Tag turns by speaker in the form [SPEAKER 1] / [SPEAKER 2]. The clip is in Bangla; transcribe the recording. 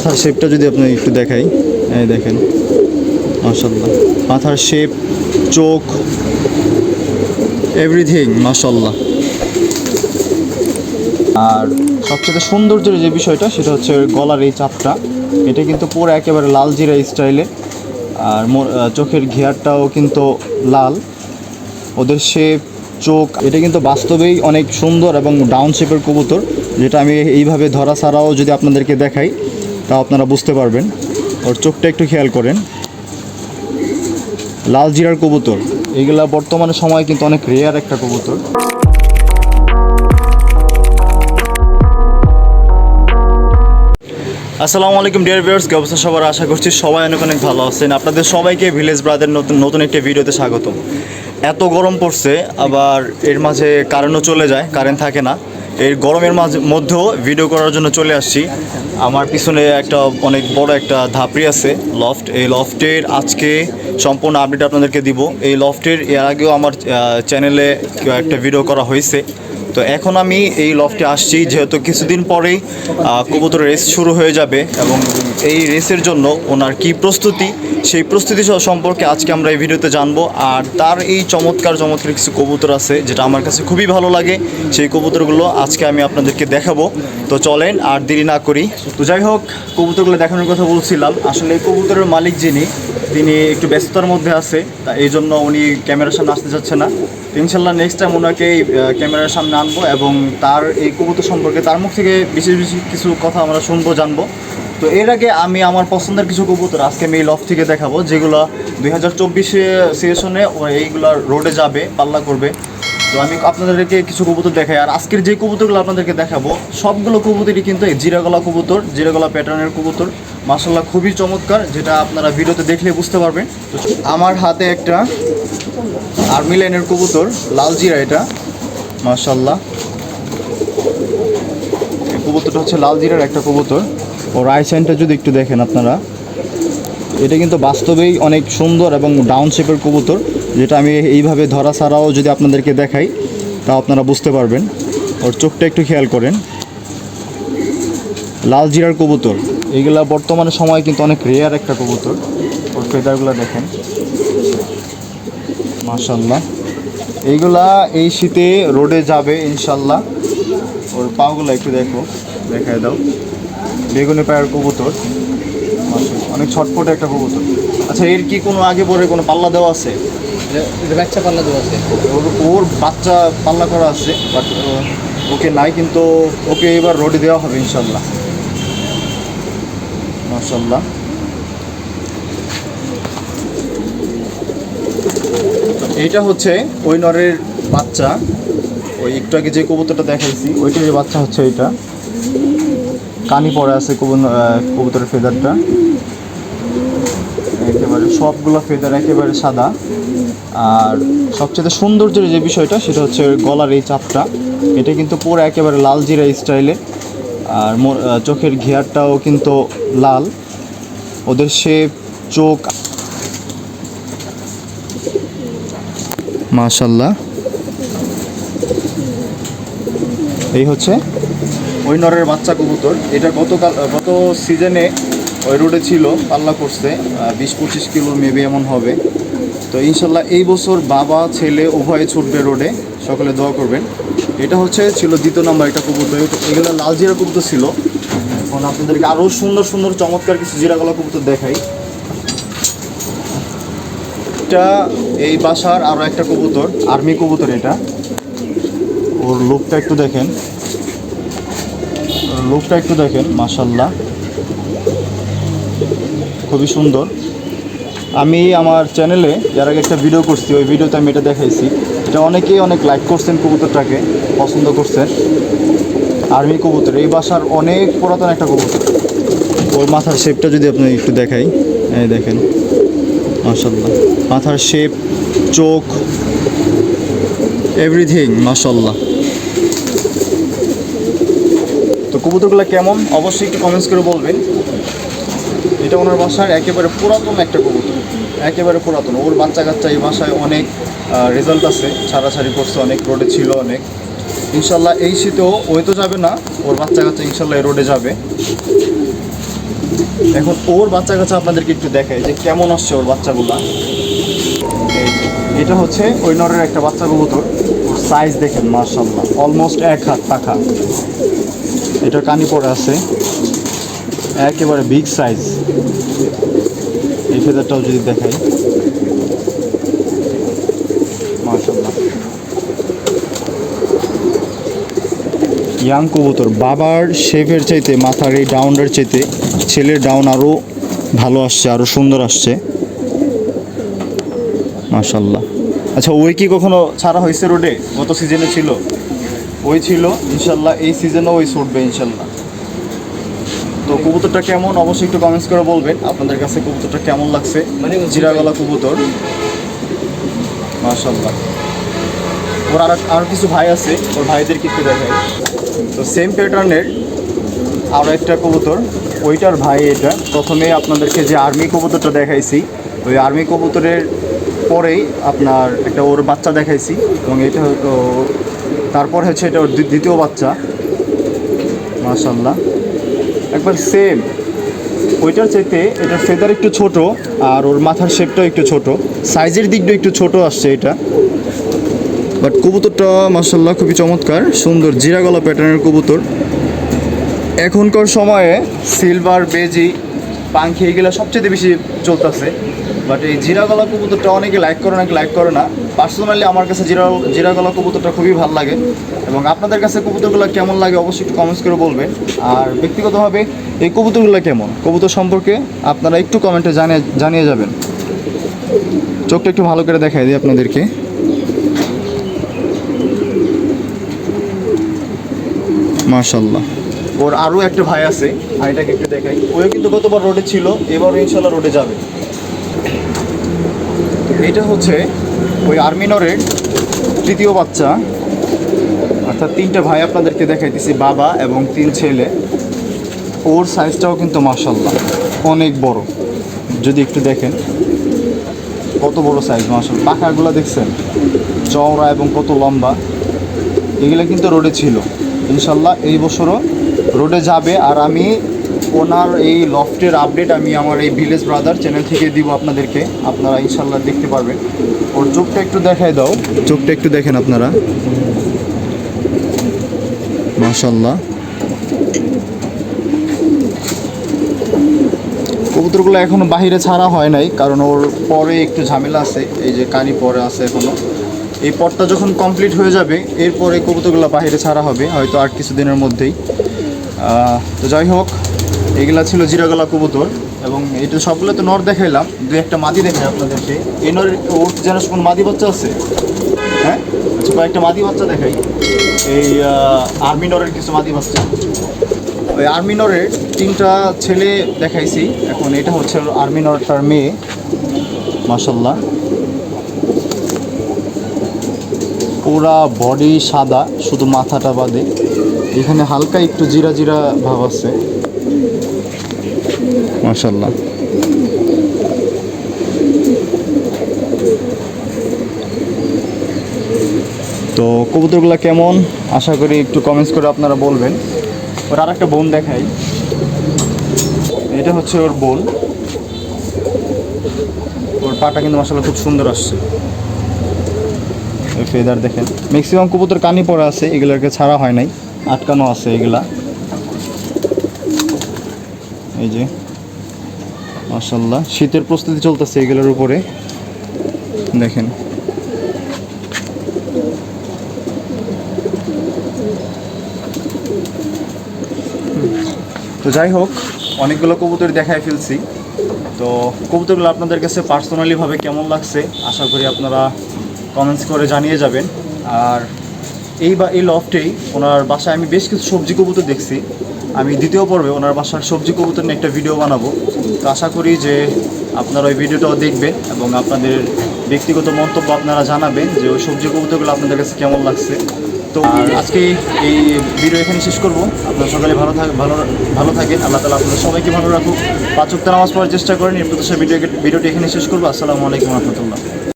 [SPEAKER 1] মাথার শেপটা যদি আপনি একটু দেখাই, এই দেখেন মাশাল্লাহ মাথার শেপ চোখ এভরিথিং মাশাল্লাহ আর সবচেয়ে সৌন্দর্যের যে বিষয়টা, সেটা হচ্ছে গলার এই চাপটা। এটা কিন্তু পুরো একেবারে লাল জিরা স্টাইলে। আর চোখের ঘেয়ারটাও কিন্তু লাল। ওদের শেপ চোখ, এটা কিন্তু বাস্তবেই অনেক সুন্দর এবং ডাউন শেপের কবুতর, যেটা আমি এইভাবে ধরা ছাড়াও যদি আপনাদেরকে দেখাই তা আপনারা বুঝতে পারবেন। ওর চোখটা একটু খেয়াল করেন। লাল জিরার কবুতর। এইগুলা বর্তমানে সময় কিন্তু অনেক রেয়ার একটা কবুতর। আসসালামু আলাইকুম ডিয়ার ভিউয়ার্স কি অবস্থা সবার? আশা করছি সবাই অনেক অনেক ভালো আছেন। আপনাদের সবাইকে ভিলেজ ব্রাদের নতুন নতুন একটি ভিডিওতে স্বাগতম। এত গরম পড়ছে, আবার এর মাঝে কারেন্টও চলে যায় কারেন্ট থাকে না। এই গরমের মাঝে মধ্যেও ভিডিও করার জন্য চলে আসছি। আমার পিছনে একটা অনেক বড় একটা ধাপড়ি আছে লফট এই লফটের আজকে সম্পূর্ণ আপডেট আপনাদেরকে দিব। এই লফটের এর আগেও আমার চ্যানেলে একটা ভিডিও করা হয়েছে। তো এখন আমি এই লফটে আসছি যেহেতু কিছুদিন পরেই আহ, কবুতরের রেস শুরু হয়ে যাবে এবং এই রেসের জন্য ওনার কি প্রস্তুতি সেই প্রস্তুতি সম্পর্কে আজকে আমরা এই ভিডিওতে জানব। আর তার এই চমৎকার চমৎকার কিছু কবুতর আছে যেটা আমার কাছে খুবই ভালো লাগে সেই কবুতরগুলো আজকে আমি আপনাদেরকে দেখাবো। তো চলেন আর দেরি না করি। তো যাই হোক কবুতরগুলো দেখানোর কথা বলছিলাম। আসলে এই কবুতরের মালিক যিনি তিনি একটু ব্যস্ততার মধ্যে আছে তা এই জন্য উনি ক্যামেরার সামনে আসতে চাচ্ছে না। ইনশাল্লাহ নেক্সট টাইম ওনাকে ক্যামেরার সামনে আনব এবং তার এই কবুতর সম্পর্কে তার মুখ থেকে বিশেষ বিশেষ কিছু কথা আমরা শুনব, জানব। তো এর আগে আমি আমার পছন্দের কিছু কবুতর আজকে আমি লফ থেকে দেখাবো, যেগুলো দুই হাজার চব্বিশে সেশনে এইগুলো রোডে যাবে, পাল্লা করবে। তো আমি আপনাদেরকে কিছু কবুতর দেখাই, আর আজকের যে কবুতরগুলো আপনাদেরকে দেখাবো, সবগুলো কবুতরই কিন্তু এই জিরাগলা কবুতর, জিরাগলা প্যাটার্নের কবুতর। মাসাল্লাহ খুবই চমৎকার, যেটা আপনারা ভিডিওতে দেখলে বুঝতে পারবেন। আমার হাতে একটা আর্মি লাইনের কবুতর, লাল জিরা এটা। মাশাল্লাহ কবুতরটা হচ্ছে লাল জিরার একটা কবুতর। ওর আই সাইনটা যদি একটু দেখেন আপনারা। এটা কিন্তু বাস্তবেই অনেক সুন্দর এবং ডাউন শেপের কবুতর, যেটা আমি এইভাবে ধরা ছাড়াও যদি আপনাদেরকে দেখাই, তা আপনারা বুঝতে পারবেন। ওর চোখটা একটু খেয়াল করেন। লাল জিরার কবুতর। এইগুলা বর্তমানে সময় কিন্তু অনেক রেয়ার একটা কবুতর। ওর ফেদারগুলো দেখেন। মাশাল্লাহ এইগুলা এই শীতে রোডে যাবে ইনশাল্লাহ। ওর পাগুলো একটু দেখো দেখায় দাও। বেগুনি পায়ের কবুতর। অনেক ছটফট একটা কবুতর। আচ্ছা এর কি কোনো আগে পরে কোনো পাল্লা দেওয়া আছে?
[SPEAKER 2] এটা বাচ্চা পাল্লা দেওয়া আছে।
[SPEAKER 1] ওর ওর বাচ্চা পাল্লা করা আছে বাট ওকে নাই কিন্তু ওকে এবার রোডে দেওয়া হবে ইনশাল্লাহ। মাশাল্লাহ এইটা হচ্ছে ওই নরের বাচ্চা। ওই একটু আগে যে কবুতরটা দেখাইছি ওইটারই বাচ্চা হচ্ছে এইটা। কানি পরে আছে কবুতরের ফেদারটা। একেবারে সবগুলো ফেদার একেবারে সাদা। আর সবচেয়ে সৌন্দর্যের যে বিষয়টা, সেটা হচ্ছে গলার এই চাপটা। এটা কিন্তু পুরো একেবারে লাল জিরা স্টাইলে। আর চোখের ঘেয়ারটাও কিন্তু লাল। ওদের শেপ চোখ মাশাল্লাহ এই হচ্ছে? ওই নরের বাচ্চা কবুতর। এটা গতকাল গত সিজনে ওই রোডে ছিল, পাল্লা করছে। বিশ পঁচিশ কিলো মেবি এমন হবে। তো ইনশাল্লাহ এই বছর বাবা, ছেলে উভয়ে ছুটবে রোডে। সকলে দোয়া করবেন। এটা হচ্ছে, ছিল দ্বিতীয় নাম্বার একটা কবুতর। এগুলো লাল জিরা কবুতর ছিল। এখন আপনাদেরকে আরও সুন্দর সুন্দর চমৎকার কিছু জিরাগলা কবুতর দেখাই। এটা, এই বাসার আরও একটা কবুতর, আর্মি কবুতর এটা। ওর লুকটা একটু দেখেন। লুকটা একটু দেখেন মাশাল্লাহ খুবই সুন্দর। আমি আমার চ্যানেলে যার আগে একটা ভিডিও করছি, ওই ভিডিওতে আমি এটা দেখাইছি। এটা অনেকেই অনেক লাইক করছেন কবুতরটাকে, পছন্দ করছেন। আর্মি কবুতর, এই বাসার অনেক পুরাতন একটা কবুতর। ওর মাথার শেপটা যদি আপনি একটু দেখাই দেখেন। মাশাল্লাহ মাথার শেপ চোখ এভরিথিং মাশাল্লাহ তো কবুতরগুলো কেমন? অবশ্যই একটু কমেন্টস করে বলবেন। এটা ওনার বাসার একেবারে পুরাতন একটা কবুতর। একেবারে পুরাতন। ওর বাচ্চা কাচ্চা এই বাসায় অনেক রেজাল্ট আছে। ছাড়াছাড়ি করছে অনেক রোডে ছিল অনেক। ইনশাল্লাহ এই শীতেও ওই তো যাবে না। ওর বাচ্চা কাচ্চা ইনশাল্লাহ এই রোডে যাবে। এখন ওর বাচ্চা কাছে আপনাদেরকে একটু দেখাই যে কেমন আসছে ওর বাচ্চাগুলো। এটা হচ্ছে ওই নরের একটা বাচ্চা কবুতর। সাইজ দেখেন মার্শাল্লাহ অলমোস্ট এক হাত পাখা। এটা কানি পরে আছে। একেবারে বিগ সাইজ এই ফেদারটাও যদি দেখাই মার্শাল্লাহ ইয়াং কবুতর। বাবার শেভের চাইতে মাথার এই ডাউনটার চাইতে ছেলের ডাউন আরও ভালো আসছে আরও সুন্দর আসছে। মাশাল্লাহ আচ্ছা ওই কি কখনো ছাড়া হয়েছে রোডে গত সিজনে ছিল। ওই ছিল ইনশাল্লাহ এই সিজনেও ওই ছুটবে ইনশাল্লাহ তো কবুতরটা কেমন? অবশ্যই একটু কমেন্টস করে বলবেন। আপনাদের কাছে কবুতরটা কেমন লাগছে? মানে জিরাগলা কবুতর। মাশাল্লাহ ওর আর আরও কিছু ভাই আছে, ওর ভাইদেরকে একটু দেখাই। তো সেম প্যাটার্নের আরও একটা কবুতর। ওইটার ভাই এটা। প্রথমে আপনাদেরকে যে আর্মি কবুতরটা দেখাইছি, ওই আর্মি কবুতরের পরেই আপনার একটা ওর বাচ্চা দেখাইছি, এবং এটা হয়তো তারপর হচ্ছে এটা ওর দ্বি- দ্বিতীয় বাচ্চা। মাশাল্লাহ একবার সেম ওইটার চাইতে এটার ফেদার একটু ছোট, আর ওর মাথার শেপটাও একটু ছোট। সাইজের দিকটা একটু ছোট আসছে এটা। বাট কবুতরটা মাসাল্লাহ খুবই চমৎকার, সুন্দর জিরা গলা প্যাটার্নের কবুতর। এখনকার সময়ে সিলভার বেজি পাঙ্খি, এগুলো সবচেয়ে বেশি চলতেছে। বাট এই জিরা গলা কবুতরটা অনেকে লাইক করে, অনেকে লাইক করে না। পার্সোনালি আমার কাছে জিরা জিরা গলা কবুতরটা খুবই ভালো লাগে। এবং আপনাদের কাছে কবুতরগুলো কেমন লাগে, অবশ্যই একটু কমেন্টস করে বলবেন। আর ব্যক্তিগতভাবে এই কবুতরগুলো কেমন? কবুতর সম্পর্কে আপনারা একটু কমেন্টে জানিয়ে জানিয়ে যাবেন। চোখটা একটু ভালো করে দেখাই দিই আপনাদেরকে। মাশাল্লাহ ওর আরও একটা ভাই আছে, ভাইটাকে একটু দেখাই। ওও কিন্তু গতবার রোডে ছিল, এবারও ইনশাল্লাহ রোডে যাবে। এটা হচ্ছে ওই আর্মিনরের তৃতীয় বাচ্চা। অর্থাৎ তিনটা ভাই আপনাদেরকে দেখাইতেছি, বাবা এবং তিন ছেলে। ওর সাইজটাও কিন্তু মাশাল্লাহ অনেক বড়। যদি একটু দেখেন, কত বড় সাইজ মাশাল্লাহ পাখাগুলো দেখছেন? চওড়া এবং কত লম্বা। এগুলো কিন্তু রোডে ছিল। ইনশাল্লাহ এই বছরও রোডে যাবে। আর আমি ওনার এই লফটের আপডেট আমি আমার এই ভিলেজ ব্রাদার চ্যানেল থেকে দিব আপনাদেরকে। আপনারা ইনশাল্লাহ দেখতে পারবেন। ওর চোখটা একটু দেখাই দাও। চোখটা একটু দেখেন আপনারা। মাশাল্লাহ কবুতরগুলো এখনও বাইরে ছাড়া হয় নাই, কারণ ওর পরে একটু ঝামেলা আছে। এই যে কানি পরে আছে এখনও। এই পথটা যখন কমপ্লিট হয়ে যাবে, এরপরে কবুতরগুলো বাইরে ছাড়া হবে, হয়তো আর কিছুদিনের মধ্যেই। তো যাই হোক, এগুলা ছিল জিরাগলা কবুতর এবং এটা সবগুলো তো নর দেখাইলাম দু একটা মাদি দেখাই আপনাদেরকে। এই নর ওর যেন কোন মাদি বাচ্চা আছে? হ্যাঁ? আচ্ছা কয়েকটা মাদি বাচ্চা দেখাই। এই আর্মি নরের কিছু মাদি বাচ্চা। ওই আর্মি নরের তিনটা ছেলে দেখাইছি। এখন এটা হচ্ছে আর্মি নরটার মেয়ে। মাসাল্লাহ পুরা বডি সাদা, শুধু মাথাটা বাদে। এখানে হালকা একটু জিরা জিরা ভাব আছে। মাসাল্লাহ তো কবুতরগুলো কেমন? আশা করি একটু কমেন্টস করে আপনারা বলবেন। ওর আর একটা বোন দেখাই। এটা হচ্ছে ওর বোন। ওর পাটা কিন্তু মশলা খুব সুন্দর আসছে। ফেদার দেখেন। ম্যাক্সিমাম কবুতর কানি পড়া আছে, এগুলোকে ছাড়া হয় নাই। আটকানো আছে এগুলা। এই যে মাসাল্লাহ শীতের প্রস্তুতি চলতেছে এগুলোর উপরে। দেখেন। তো যাই হোক, অনেকগুলো কবুতর দেখায় ফেলছি। তো কবুতরগুলো আপনাদের কাছে পার্সোনালিভাবে কেমন লাগছে? আশা করি আপনারা কমেন্টস করে জানিয়ে যাবেন। আর এই বা, এই লফটেই ওনার বাসায় আমি বেশ কিছু সবজি কবুতর দেখছি। আমি দ্বিতীয় পর্বে ওনার বাসার সবজি কবুতর নিয়ে একটা ভিডিও বানাবো। তো আশা করি যে আপনারা ওই ভিডিওটাও দেখবেন এবং আপনাদের ব্যক্তিগত মন্তব্য আপনারা জানাবেন যে ওই সবজি কবুতরগুলো আপনাদের কাছে কেমন লাগছে। তো আজকে এই ভিডিও এখানে শেষ করব। আপনারা সকালে ভালো থাক, ভালো ভালো থাকেন। আল্লাহ তালা আপনাদের সবাইকে ভালো রাখুক। পাঁচ উক্ত নামাজ পড়ার চেষ্টা করেন। এই প্রত্যাশা ভিডিও ভিডিওটি এখানে শেষ করব। আসসালামু আলাইকুম রহমতুল্লাহ।